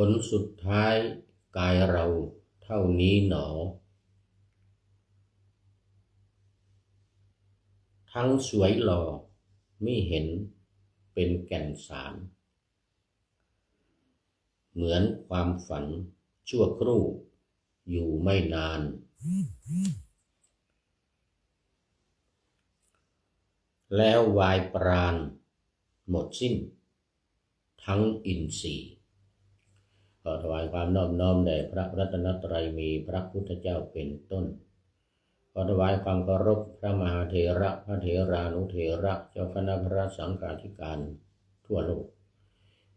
ผลสุดท้ายกายเราเท่านี้หนอ ทั้งสวยหล่อไม่เห็นเป็นแก่นสาร เหมือนความฝันชั่วครู่อยู่ไม่นาน แล้ววายปราณหมดสิ้น ทั้งอินทรีย์ ขอถวายความนอบน้อมแด่พระรัตนตรัยมีพระพุทธเจ้าเป็นต้นขอถวายความเคารพพระมหาเถระพระเถรานุเถระเจ้าคณะพระสังฆาธิการทั่วโลก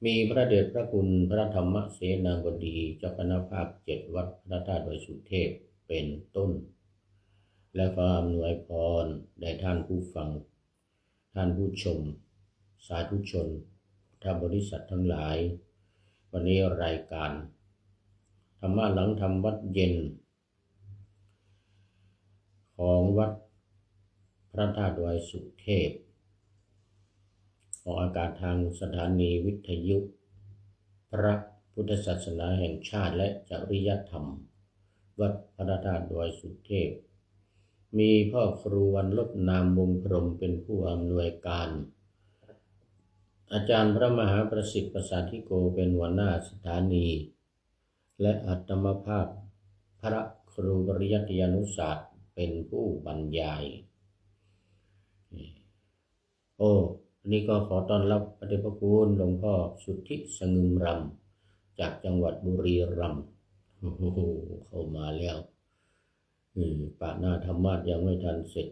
มีพระเดชพระคุณพระธรรมเสนาบดีเจ้าคณะภาคเจ็ดวัดพระธาตุดยสุเทพเป็นต้น และขออำนวยพรแด่ท่านผู้ฟัง ท่านผู้ชม สาธุชนท่านบริษัททั้งหลาย วันนี้รายการธรรมะหลังทำวัดเย็น ของวัดพระธาตุดอยสุเทพออกอากาศทางสถานีวิทยุ พระพุทธศาสนาแห่งชาติและจริยธรรม วัดพระธาตุดอยสุเทพ มีพ่อครูวันลบนามวงพรมเป็นผู้อำนวยการ อาจารย์พระมหาประสิทธิ์ประสาธิโกเป็นหัวหน้าสถานี และอัตมภาพพระครูปริยัติยานุศาสตร์เป็นผู้บรรยาย โอ้นนี้ก็ขอต้อนรับพระเดชพระคุณหลวงพ่อสุทธิสงึมรำจากจังหวัดบุรีรัมย์โอ้โหเข้ามาแล้วปะหน้าธรรมาสยังไม่ทันเสร็จ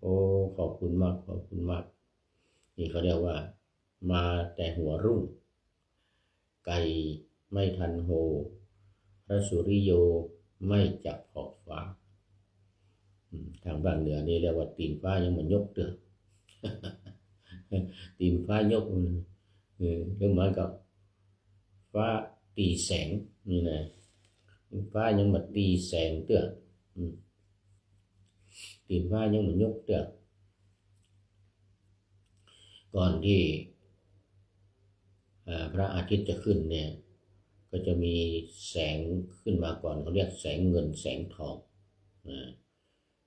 โอ้ ขอบคุณมาก ขอบคุณมาก นี่เขาเรียกว่า มาแต่หัวรุ่ง ไก่ไม่ทันโฮพระสุริโยไม่จับขอบฟ้า ทางบ้านเหนือนี่เรียกว่าตีนฟ้ายังมันยกเตือตีนฟ้ายกเออเรื่องหมือนกับ ฟ้าตีแสงนี่นะฟ้ายังมาตีแสงเตือตีนฟ้ายังมันยกเตือก่อนที่ ระอาทิตย์จะขึ้นเนี่ย ก็จะมีแสงขึ้นมาก่อนเขาเรียกแสงเงินแสงทองนะ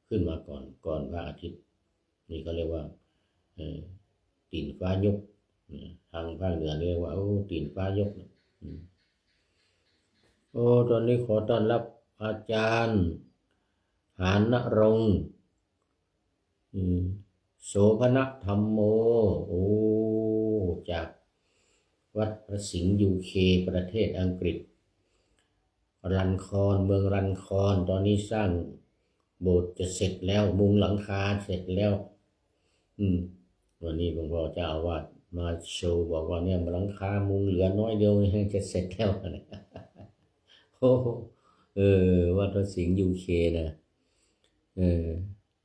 ขึ้นมาก่อนก่อนพระอาทิตย์ นี่ก็เรียกว่าตีนฟ้ายกทางภาคเหนือเรียกว่าโอ้ตีนฟ้ายกโอ้ตอนนี้ขอต้อนรับอาจารย์ หานรงโสพณธรรมโม โอ้จาก วัดพระสิงห์ยูเคประเทศอังกฤษ รันคอนเมืองรันคอนตอนนี้สร้างโบสถ์จะเสร็จแล้วมุงหลังคาเสร็จแล้ว อืม วันนี้หลวงพ่อเจ้าอาวาสมาโชว์บอกว่าเนี่ยหลังคามุงเหลือน้อยเดียวจะเสร็จแล้วนะโอ้เออวัดพระสิงห์ยูเคนะเออ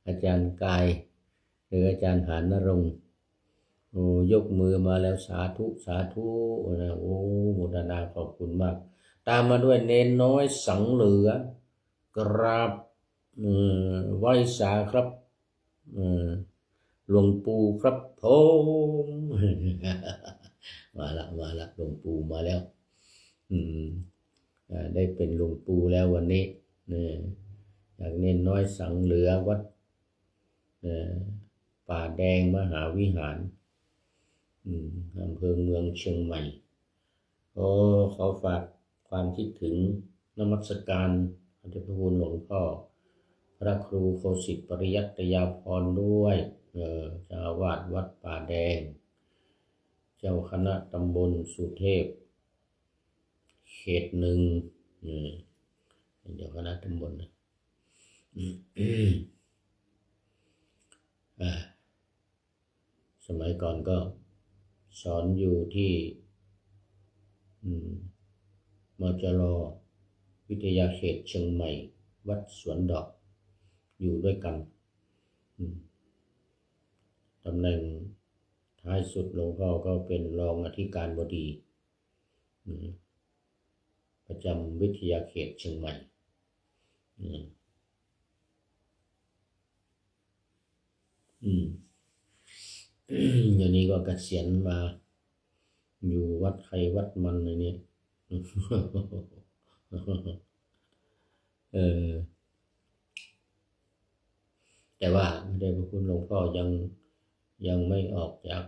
อาจารย์กาย หรืออาจารย์หานนรงค์ โอ้ยกมือมาแล้วสาธุสาธุนะโอ้โมทนาขอบคุณมาก ตามมาด้วยเนนน้อยสังเหลือกราบไหวสาครับหลวงปู่ครับผมมาละมาละหลวงปู่มาแล้ว อืมได้เป็นหลวงปู่แล้ววันนี้เนี่ยจากเน้นน้อยสังเหลือวัดป่าแดงมหาวิหาร อำเภอเมืองเชียงใหม่โอ้ขอฝากความคิดถึงนมัสการพระเจ้าพระคุณหลวงพ่อพระครูโคสิตปริยัตยาพรด้วยเออจ้าวาสวัดป่าแดง เจ้าคณะตำบลสุเทพ เขตหนึ่งเจ้าคณะตำบลนะสมัยก่อนก็ สอนอยู่ที่มจรวิทยาเขตเชียงใหม่ วัดสวนดอก อยู่ด้วยกันตำแหน่งท้ายสุดหลวงพ่อก็เป็นรองอธิการบดีประจำวิทยาเขตเชียงใหม่อืม อืมเดี๋ยวนี้ก็กเกษียณมา อยู่วัดใครวัดมันเลยนี่เออ แต่ว่าพระเดชพระคุณหลวงพ่อยังยังไม่ออกจาก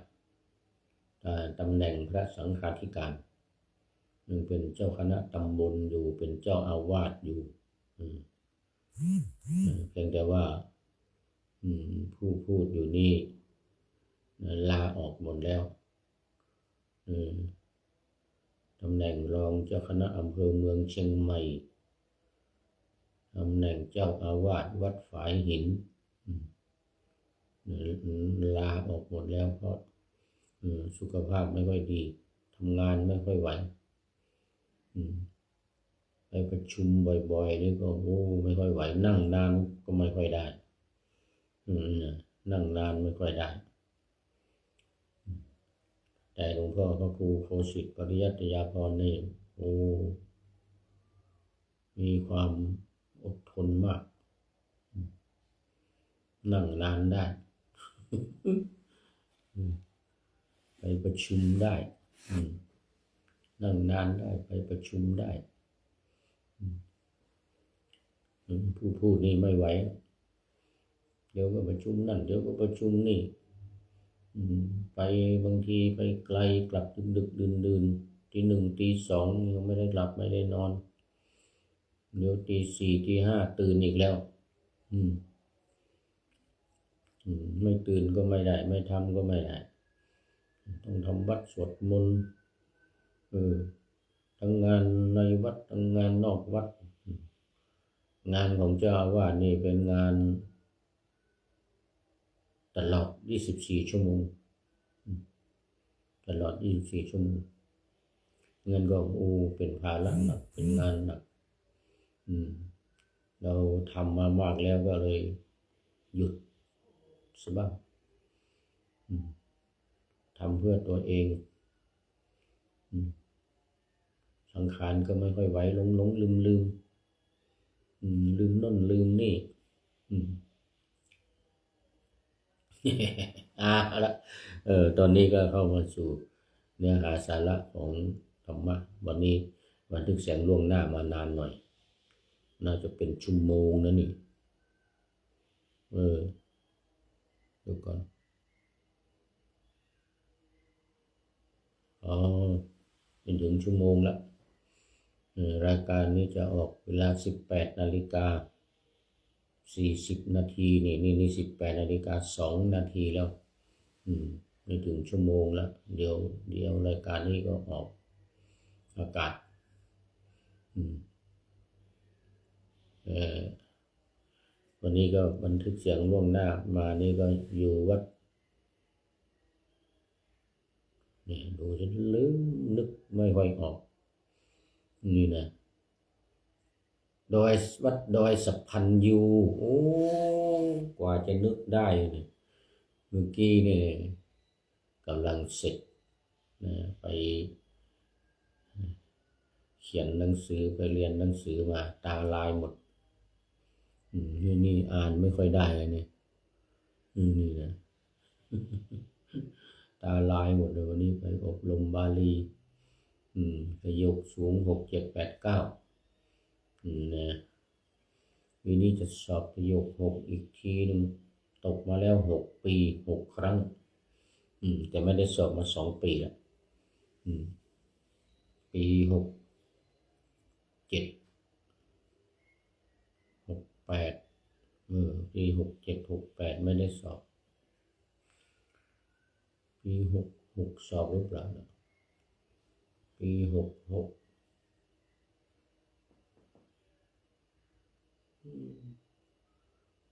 ตำแหน่งพระสังฆาธิการยังเป็นเจ้าคณะตำบลอยู่เป็นเจ้าอาวาสอยู่เพียงแต่ว่าผู้พูดอยู่นี่ ลาออกหมดแล้วตำแหน่งรองเจ้าคณะอำเภอเมืองเชียงใหม่ตำแหน่งเจ้าอาวาสวัดฝายหินลาออกหมดแล้วเพราะสุขภาพไม่ค่อยดีทำงานไม่ค่อยไหวไปประชุมบ่อยๆนี่ก็โอ้ไม่ค่อยไหว นั่งนานก็ไม่ค่อยได้นั่งนานไม่ค่อยได้ แต่หลวงพ่อพระครูโคสิตปริยัติยาพรนี่โอ้มีความอดทนมาก นั่งนานได้ ไปประชุมได้ นั่งนานได้ไปประชุมได้ผู้พูดนี่ไม่ไหว เดี๋ยวก็ประชุมนั่น เดี๋ยวก็ประชุมนี่ ไปบางทีไปไกลกลับดึกดึกดื่นดื่นตีหนึ่งตีสองยังไม่ได้หลับไม่ได้นอน เดี๋ยวตีสี่ตีห้าตื่นอีกแล้ว อืมไม่ตื่นก็ไม่ได้ ไม่ทำก็ไม่ได้ ต้องทำวัดสวดมนต์เออทั้งงานในวัดทั้งงานนอกวัด งานของเจ้าอาวานี่เป็นงาน ตลอด 24 ชั่วโมง ตลอด 24 ชั่วโมง เงินก็โอ้เป็นภาระหนัก เป็นงานหนัก เราทำมามากแล้วก็เลยหยุดสบ้างทำเพื่อตัวเองอสังขารก็ไม่ค่อยไหวหลงหลงลืมลืมอืมลืมน่นลืมนี่ อืม อ่าละเออตอนนี้ก็เข้ามาสู่เนื้อหาสาระของธรรมะวันนี้บันทึกเสียงล่วงหน้ามานานหน่อย น่าจะเป็นชั่วโมงนะนี่ เออดี๋ยวก่อนอ๋อเป็นถึงชั่วโมงละรายการนี้จะออกเวลา 18 นาฬิกา สี่สิบนาทีนี่นี่นี่สิบแปดนาฬิกาสองนาทีแล้ว อืมไม่ถึงชั่วโมงแล้ว เดี๋ยว เดี๋ยวรายการนี้ก็ออกอากาศ อืมเออวันนี้ก็บันทึกเสียงล่วงหน้ามานี่ก็อยู่วัดนี่ดูฉันลืมนึกไม่ค่อยออก นี่นะ ดอยวัดดอยสัพพันยูโอ้กว่าจะนึกได้เนี่ยเมื่อกี้เนี่ยกำลังเสร็จนะไป เขียนหนังสือไปเรียนหนังสือมาตาลายหมดนี่นี่อ่านไม่ค่อยได้เลยเนี่ยนี่นะตาลายหมดเลยวันนี้ไปอบรมบาลี อืมประโยคสูงหกเจ็ดแปดเก้า นะปีนี้จะสอบประโยคหกอีกทีหนึ่งตกมาแล้วหกปีหกครั้ง อืม แต่ไม่ได้สอบมาสองปีละอืม ปีหกเจ็ดหกแปดเออปีหกเจ็ดหกแปดไม่ได้สอบ ปีหกหกสอบหรือเปล่านะปีหกหก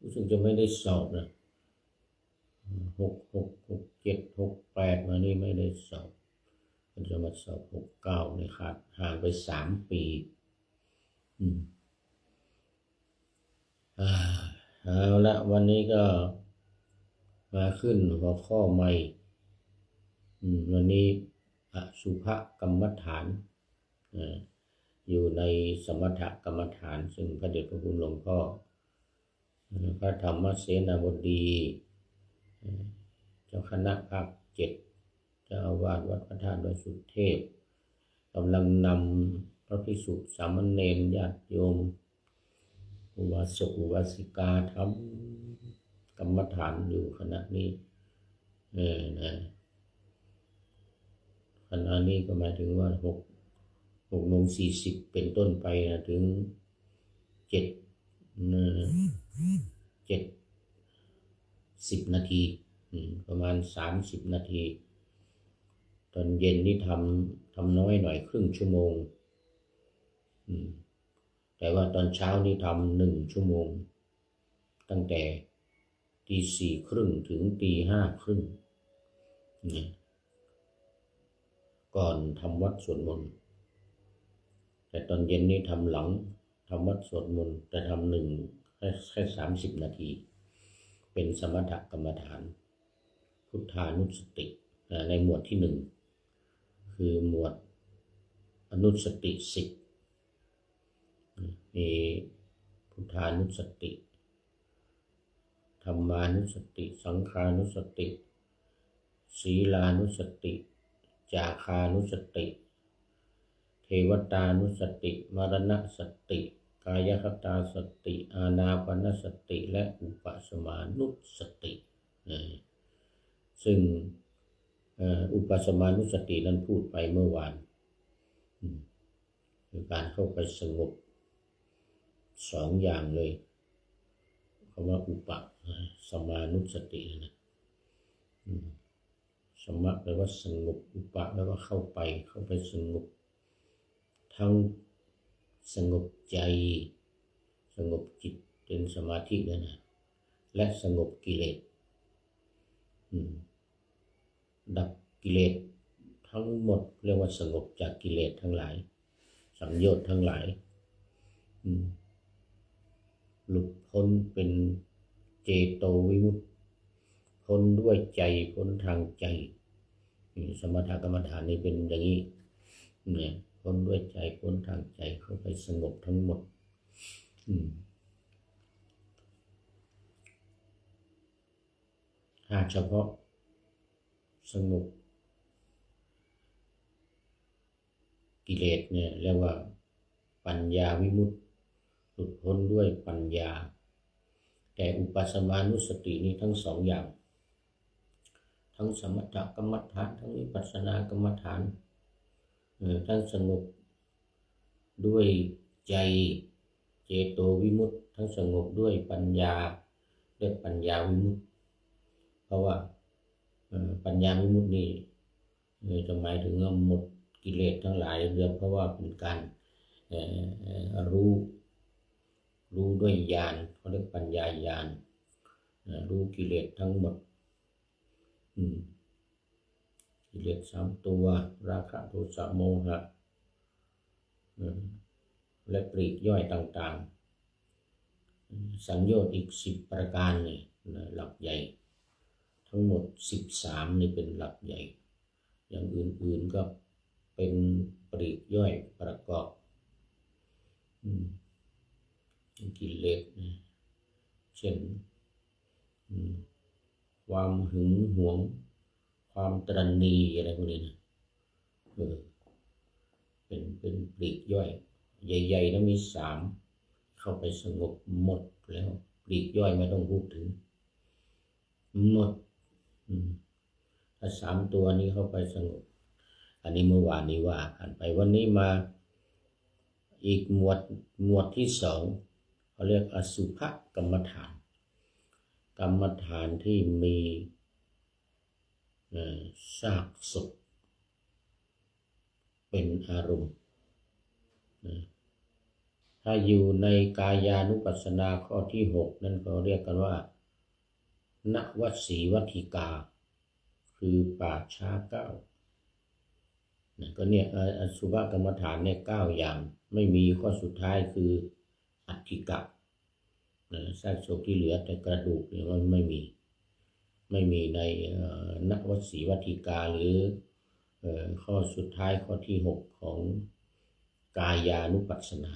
รู้สึกจะไม่ได้สอบนะหกหกหกเจ็ดหกแปดมานี่ไม่ได้สอบมันจะมาสอบหกเก้าเนี่ยขาดห่างไปสามปี อืมอ่าเอาละวันนี้ก็มาขึ้นหัวข้อใหม่อืมวันนี้อสุภกรรมฐานอ่า อยู่ในสมถกรรมฐาน ซึ่งพระเดชพระคุณหลวงพ่อพระธรรมเสนาบดี เจ้าคณะภาคเจ็ดเจ้าอาวาสวัดพระธาตุดอยสุเทพกำลังนำพระภิกษุสามเณรญาติโยมอุบาสกอุบาสิกาทำกรรมฐานอยู่ขณะนี้เออนะขณะนี้ก็หมายถึงว่าหก หกโมงสี่สิบเป็นต้นไปนะถึงเจ็ดเจ็ดสิบนาทีประมาณสามสิบนาที ตอนเย็นนี่ทำทำน้อยหน่อยครึ่งชั่วโมง แต่ว่าตอนเช้านี่ทำหนึ่งชั่วโมง ตั้งแต่ตีสี่ครึ่งถึงตีห้าครึ่ง ก่อนทำวัดสวดมนต์ แต่ตอนเย็นนี่ทำหลังทำวัดสวดมนต์แต่ทำหนึ่งแค่แค่สามสิบนาที เป็นสมถกรรมฐาน พุทธานุสติในหมวดที่หนึ่งคือหมวดอนุสติสิบมีพุทธานุสติธรรมานุสติ สังขานุสติ ศีลานุสติ จาคานุสติ เทวตานุสติ มรณสติ กายคตาสติ อาณาปณสติ และอุปสมานุสติ ซึ่งอุปสมานุสตินั้นพูดไปเมื่อวานคือการเข้าไปสงบสองอย่างเลยคำว่าอุปสมานุสตินะสมะแปลว่าสงบอุปะแปลว่าเข้าไปเข้าไปสงบ ทั้งสงบใจ สงบจิตเป็นสมาธิเลยนะ และสงบกิเลสดับกิเลสทั้งหมดเรียกว่าสงบจากกิเลสทั้งหลาย สังโยชน์ทั้งหลายหลุดพ้นเป็นเจโตวิมุตติพ้นด้วยใจพ้นทางใจ สมถกรรมฐานนี่เป็นอย่างนี้เนี่ย พ้นด้วยใจพ้นทางใจเข้าไปสงบทั้งหมด หากเฉพาะสงบกิเลสเนี่ยเรียกว่าปัญญาวิมุตติลุดพ้นด้วยปัญญา แต่อุปสมานุสตินี้ทั้งสองอย่าง ทั้งสมถกรรมฐาน ทั้งวิปัสสนากรรมฐาน ทั้งสงบด้วยใจเจโตวิมุตต์ทั้งสงบด้วยปัญญาด้วยปัญญาวิมุตต์เพราะว่าปัญญาวิมุตต์นี่จะหมายถึงหมดกิเลสทั้งหลายเรื่องเพราะว่าเป็นการรู้รู้ด้วยญาณเขาเรียกปัญญาญาณรู้กิเลสทั้งหมด กิเลสสามตัว ราคะโทสะโมหะและปลีกย่อยต่างๆ สัญญาอีกสิบประการนี่หลักใหญ่ ทั้งหมดสิบสามนี่เป็นหลักใหญ่ อย่างอื่นๆก็เป็นปลีกย่อยประกอบกิเลสเช่นความหึงหวง ความตรณีอะไรพวกนี้นะเออเป็นเป็นปลีกย่อย ใหญ่ๆแล้วมีสามเข้าไปสงบหมดแล้วปลีกย่อยไม่ต้องพูดถึง หมดถ้าสามตัวนี้เข้าไปสงบ อันนี้เมื่อวานนี้ว่าผ่านไปวันนี้มาอีกหมวดหมวดที่สองเขาเรียกอสุภกรรมฐาน กรรมฐานที่มี ซากศพเป็นอารมณ์ ถ้าอยู่ในกายานุปัสสนาข้อที่หกนั่นเขาเรียกกันว่า นวัสีวัติกา คือป่าช้าเก้าก็เนี่ยอสุภกรรมฐานเนี่ยเก้าอย่าง ไม่มีข้อสุดท้ายคืออัฐิกะซากศพที่เหลือแต่กระดูกเนี่ยมันไม่มี ไม่มีในนวสีวัติกาหรือข้อสุดท้ายข้อที่หกของกายานุปัสสนา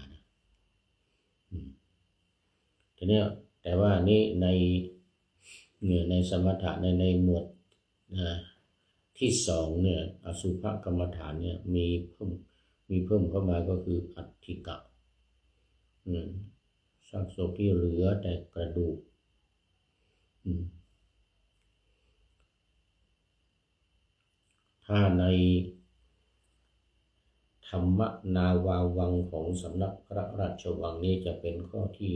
ทีนี้แต่ว่านี่ในในสมถะในในหมวดที่สองเนี่ยอสุภกรรมฐานเนี่ยมีเพิ่มมีเพิ่มเข้ามาก็คืออัฐิกะอืมซากศพที่เหลือแต่กระดูกอืม ถ้าในธรรมนาวาวังของสำนักพระราชวังนี้จะเป็นข้อที่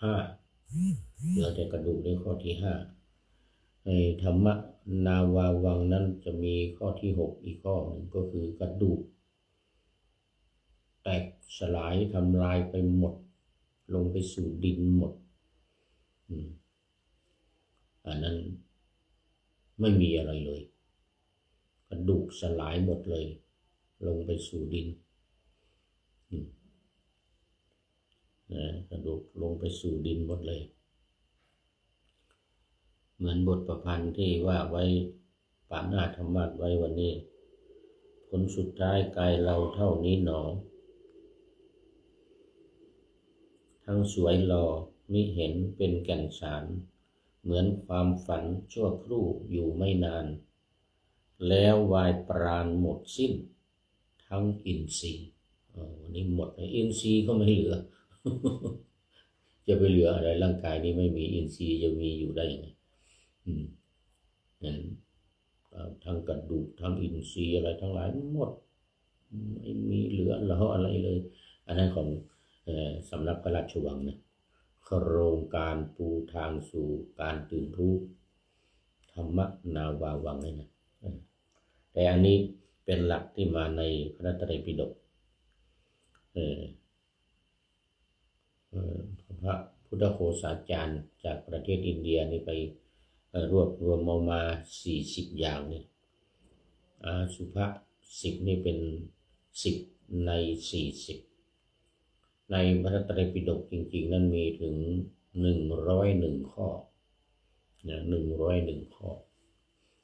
ห้าเหลือแต่กระดูกในข้อที่ห้าในธรรมนาวาวังนั้นจะมีข้อที่หกอีกข้อหนึ่งก็คือกระดูก แตกสลายทำลายไปหมด ลงไปสู่ดินหมดอันนั้นไม่มีอะไรเลย กระดูกสลายหมดเลย ลงไปสู่ดินนะกระดูกลงไปสู่ดินหมดเลย เหมือนบทประพันธ์ที่ว่าไว้ปานาธรรมะไว้วันนี้ ผลสุดท้ายกายเราเท่านี้หนอ ทั้งสวยหล่อมิเห็นเป็นแก่นสาร เหมือนความฝันชั่วครู่อยู่ไม่นาน แล้ววายปราณหมดสิ้น ทั้งอินทรีย์วันนี้หมดอินทรีย์ก็ไม่เหลือ จะไปเหลืออะไรร่างกายนี้ไม่มีอินทรีย์จะมีอยู่ได้ยังไงอืมนั้นทั้งกระดูกทั้งอินทรีย์อะไรทั้งหลายหมด ไม่มีเหลือเหลออะไรเลย อันนั้นของอสำนักพระราชวังนะโครงการปูทางสู่การตื่นรู้ธรรมนาวาวังนี่นะ แต่อันนี้เป็นหลักที่มาในพระไตรปิฎกเอ่อพระพุทธโฆษาจารย์จากประเทศอินเดียนี่ไปรวบรวมเอามาสี่สิบอย่างนี่อาสุภะสิบนี่เป็นสิบในสี่สิบในพระไตรปิฎกจริง ๆ นั้นมีถึงหนึ่งร้อยหนึ่งข้อนะหนึ่งร้อยหนึ่งข้อ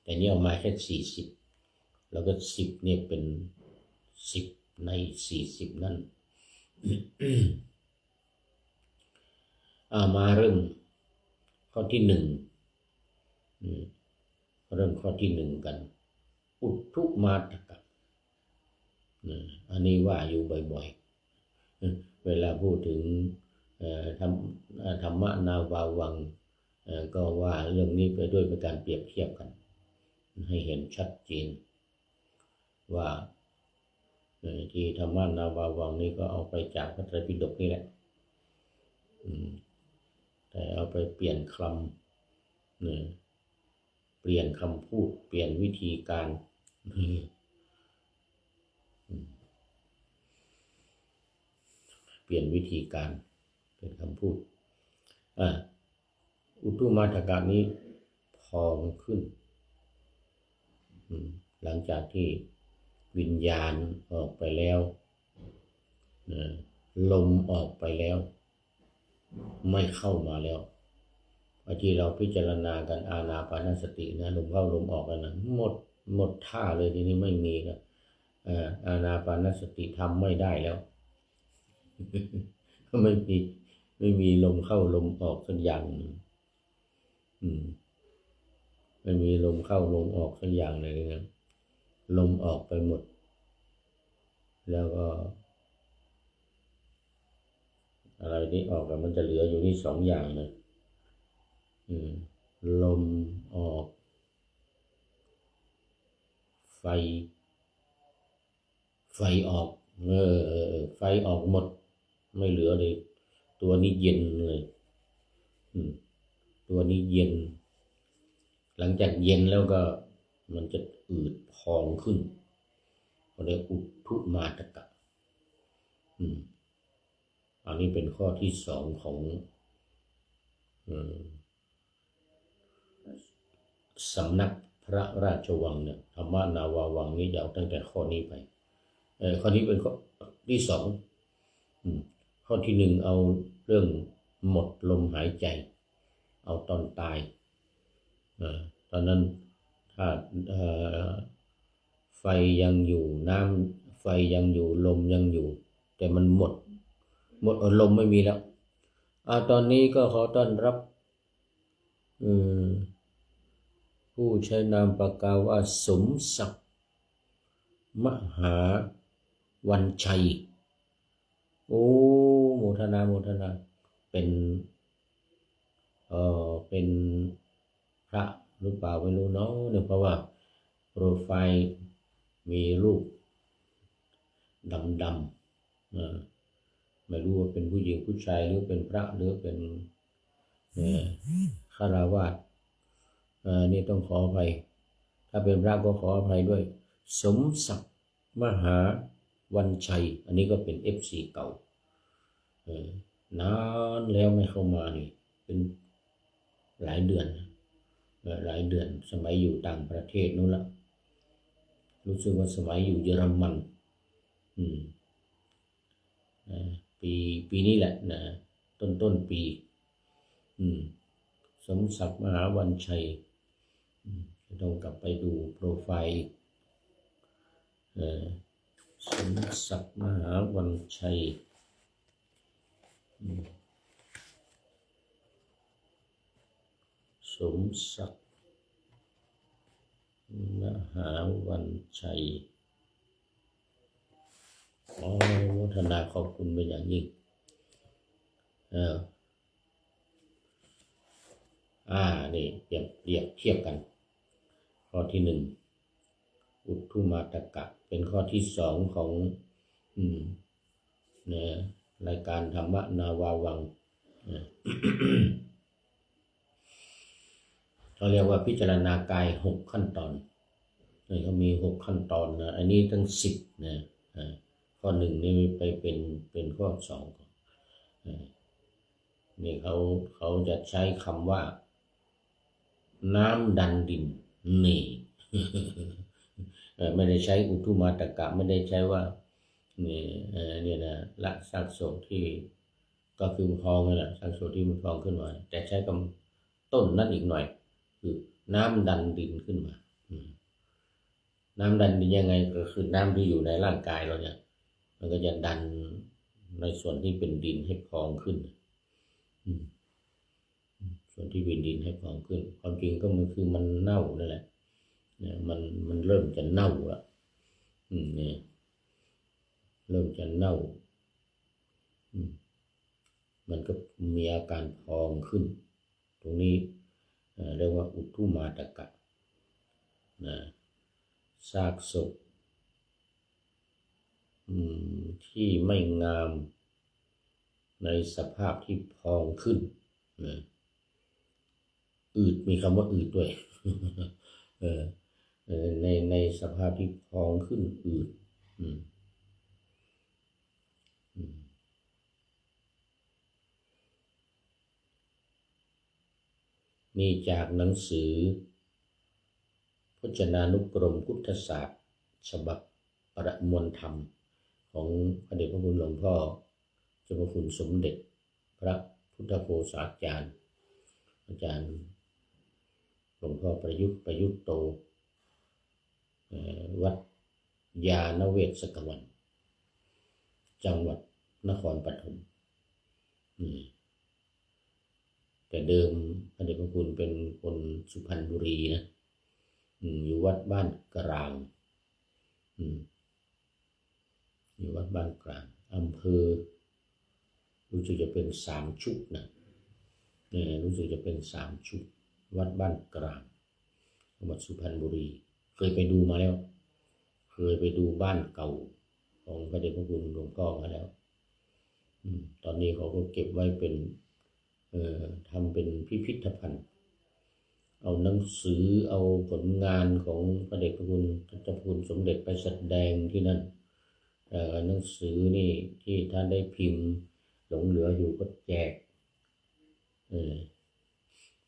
แต่นี่เอามาแค่สี่สิบ แล้วก็สิบเนี่ยเป็นสิบในสี่สิบนั่นอามาเริ่มข้อที่หนึ่งเริ่มข้อที่หนึ่งกัน อุทุมาตกะนะอันนี้ว่าอยู่บ่อยๆ เวลาพูดถึงธรรมเอ่อธรรมนาวาวัง ก็ว่าเรื่องนี้ไปด้วยเป็นการเปรียบเทียบกัน ให้เห็นชัดเจน ว่าที่ธรรมนาวาวังนี้ก็เอาไปจากพระไตรปิฎกนี่แหละแต่เอาไปเปลี่ยนคำเนี่ยเปลี่ยนคำพูด เปลี่ยนวิธีการเปลี่ยนวิธีการ เป็นคำพูดอ่าอุตุมาตการนี้พองขึ้น หลังจากที่ วิญญาณออกไปแล้วนะลมออกไปแล้ว ไม่เข้ามาแล้วบางทีเราพิจารณากันอาณาปานสตินะลมเข้าลมออกกันนะหมดหมดท่าเลยทีนี้ไม่มีแล้วอาณาปานสติทำไม่ได้แล้วไม่มีไม่มีลมเข้าลมออกสักอย่างหนึ่งอืมไม่มีลมเข้าลมออกสักอย่างเลยนะ ลมออกไปหมด แล้วก็ อะไรที่ออกแล้วมันจะเหลืออยู่นี่สองอย่างนะอืมลมออก ไฟ ไฟออก เออ ไฟออกหมด ไม่เหลือเลย ตัวนี้เย็นเลยอืมตัวนี้เย็น หลังจากเย็นแล้วก็ มันจะอืดพองขึ้นเขาเรียกอุทุมาตกะอืมอันนี้เป็นข้อที่สองของอสำนักพระราชวังเนี่ยธรรมนาวาวังนี่ยาวตั้งแต่ข้อนี้ไปเออข้อนี้เป็นข้อที่สองอข้อที่หนึ่งเอาเรื่องหมดลมหายใจ เอาตอนตายอตอนนั้น ไฟยังอยู่น้ำไฟยังอยู่ลมยังอยู่ แต่มันหมด หมดลมไม่มีแล้วอตอนนี้ก็ขอต้อนรับผู้ใช้นามปากกาว่าสมศักดิ์มหาวันชัย โอ้โมทนาโมทนา เป็น เออเป็นพระ หรือเปล่าไม่รู้เนาะเนี่ยเพราะว่าโปรไฟล์มีรูปดำดำๆไม่รู้ว่าเป็นผู้หญิงผู้ชายหรือเป็นพระหรือเป็นเอ่อคาราวาสอ่านี่ต้องขออภัย ถ้าเป็นพระก็ขออภัยด้วย สมศักดิ์มหาวันชัย อันนี้ก็เป็นเอฟซีเก่าเอนานแล้วไม่เข้ามานี่เป็นหลายเดือนนะ หลายเดือนสมัยอยู่ต่างประเทศนู้นละรู้สึกว่าสมัยอยู่เยอรมัน อืมอ่าปีปีนี้แหละนะต้นต้นปี อืม สมศักดิ์มหาวันชัยต้องกลับไปดูโปรไฟล์เออสมศักดิ์มหาวันชัยอืม สมศักดิ์มหาวันชัยขออนุโมทนาขอบคุณเป็นอย่างยิ่งเอออ่า นี่เปรียบเรียบเทียบกัน ข้อที่หนึ่ง อุทุมาตะกะ เป็นข้อที่สองของ อืมเนี่ยรายการธรรมนาวาวังนี่ย เขาเรียกว่าพิจารณากายหกขั้นตอนนี่เขามีหกขั้นตอนนะอันนี้ตั้งสิบนะอ่าข้อหนึ่งนี่ไปเป็นเป็นข้อสองอ่านี่เขาเขาจะใช้คำว่า น้ำดันดินนี่อ่อไม่ได้ใช้อุทุมาตกะไม่ได้ใช้ว่านี่เออเนี่ยนะละสักโสที่ก็คือพองนั่แหละสักโสที่มันพองขึ้นมาแต่ใช้คำต้นนั่นอีกหน่อย คือน้ำดันดินขึ้นมา น้ำดันดินยังไงก็คือน้ำที่อยู่ในร่างกายเราเนี่ย มันก็จะดันในส่วนที่เป็นดินให้พองขึ้น ส่วนที่เป็นดินให้พองขึ้น ความจริงก็มันคือมันเน่านั่นแหละเนี่ยมันมันเริ่มจะเน่าละอืมเนี่ยเริ่มจะเน่าอืมมันก็มีอาการพองขึ้น ตรงนี้ เรียกว่าอุทุมาตกะนะซากศพที่ไม่งามในสภาพที่พองขึ้นนะอืดมีคำว่าอืดด้วยในในสภาพที่พองขึ้นอืดอืมอืม นี่จากหนังสือ พจนานุกรมพุทธศาสตร์ ฉบับประมวลธรรม ของพระเดชพระคุณหลวงพ่อเจ้าพระคุณสมเด็จ พระพุทธโฆษาจารย์ อาจารย์หลวงพ่อประยุกต์ประยุกต์โตวัดยาณเวศสกวัน จังหวัดนครปฐมนี่ แต่เดิมพระเดชพระคุณเป็นคนสุพรรณบุรีนะอยู่วัดบ้านกลางอยู่วัดบ้านกลางอำเภอ รู้สึกจะเป็นสามชุกนะเนี่ยรู้สึกจะเป็นสามชุกวัดบ้านกลางจังหวัดสุพรรณบุรี เคยไปดูมาแล้ว เคยไปดูบ้านเก่าของพระเดชพระคุณหลวงพ่อมาแล้วอตอนนี้เขาก็เก็บไว้เป็น ทำเป็นพิพิธภัณฑ์ เอาหนังสือเอาผลงานของพระเดชพระคุณท่านเจ้าพระคุณสมเด็จไปแสดงที่นั่นหนังสือนี่ที่ท่านได้พิมพ์หลงเหลืออยู่ก็แจก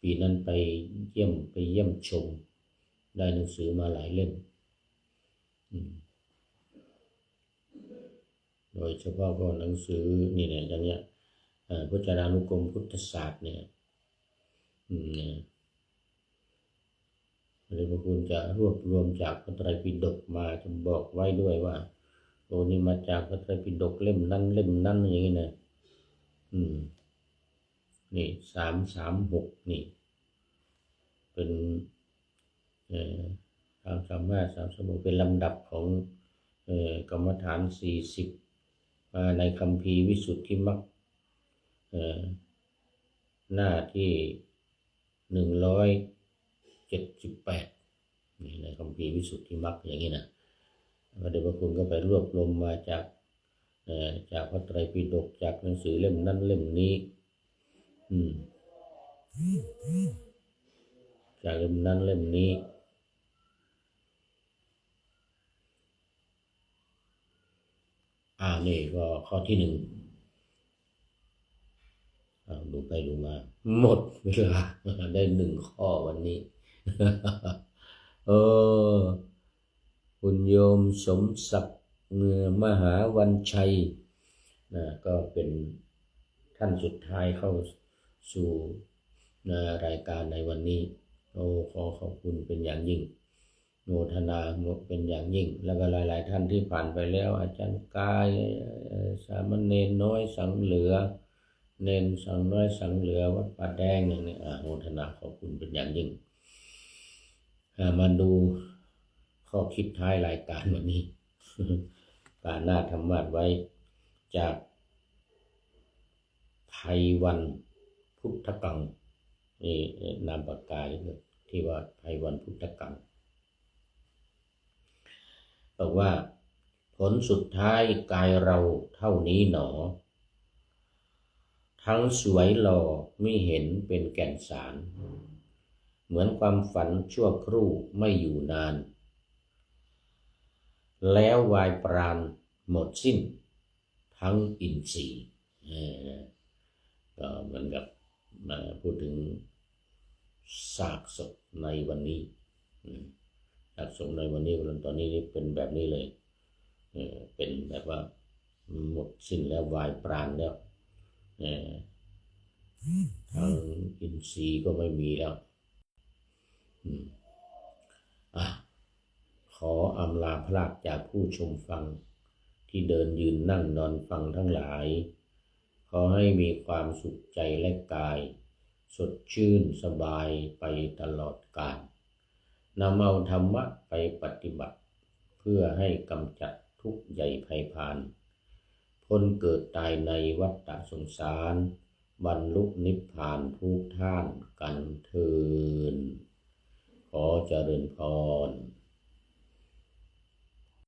ปีนั้นไปเยี่ยมไปเยี่ยมชม ได้หนังสือมาหลายเล่มโดยเฉพาะก็หนังสือนี่เนี่ยอย่างเนี้ย พจนานุกรมพุทธศาสตร์เนี่ยอืมเนี่ยพระเดชพระคุณจะรวบรวมจากพระไตรปิฎกมาจะบอกไว้ด้วยว่าโอ้นี่มาจากพระไตรปิฎกเล่มนั้นเล่มนั้นอย่างนี้นะอืม นี่สามสามหกนี่ เป็นเอ่อสามสามห้าสามสามหกเป็นลำดับของเอ่อกรรมฐานสี่สิบมาในคำพีวิสุทธิมรรค หน้าที่หนึ่งร้อยเจ็ดสิบแปดนี่ในคำพีวิสุทธิมรรคอย่างนี้นะพระเดชพระคุณก็ไปรวบรวมมาจากจากพระไตรปิฎกจากหนังสือเล่มนั้นเล่มนี้ อืมจากเล่มนั้นเล่มนี้อ่านี่ก็ข้อที่หนึ่ง ดูไปดูมา หมดเวลาได้หนึ่งข้อวันนี้ เออ คุณโยมสมศักดิ์เมือมหาวันชัยนะก็เป็นท่านสุดท้ายเข้าสู่นะรายการในวันนี้โอ้ขอขอบคุณเป็นอย่างยิ่งโมทนาเป็นอย่างยิ่ง แล้วก็หลาย ๆ ท่านที่ผ่านไปแล้ว อาจารย์กาย สามเณรน้อยสังเหลือ เนนสังน้อยสังเหลือวัดป่าแดงอย่างนี้อ่าโมทนาขอบคุณเป็นอย่างยิ่งมาดูข้อคิดท้ายรายการวันนี้การหน้าธรรมาสไว้จากไทยวันพุทธกังนี่นามปากกาที่ว่าไทยวันพุทธกังบอกว่า ผลสุดท้ายกายเราเท่านี้หนอ ทั้งสวยหล่อไม่เห็นเป็นแก่นสาร เหมือนความฝันชั่วครู่ไม่อยู่นาน แล้ววายปราณหมดสิ้น ทั้งอินทรีย์เออก็เหมือนกับมาพูดถึงซากศพในวันนี้อืมสะสมในวันนี้วันตอนนี้นี่เป็นแบบนี้เลย เป็นแบบว่าหมดสิ้นแล้ววายปราณแล้ว ทางอินทรีย์ก็ไม่มีแล้วอะขออำลาพลากจากผู้ชมฟัง ที่เดินยืนนั่งนอนฟังทั้งหลาย ขอให้มีความสุขใจและกาย สดชื่นสบายไปตลอดกาลนำเอาธรรมะไปปฏิบัติ เพื่อให้กำจัดทุกข์ใหญ่ภัยพาน พ้นเกิดตายในวัฏฏสงสาร บรรลุนิพพานทุกท่านกันเทินขอเจริญพร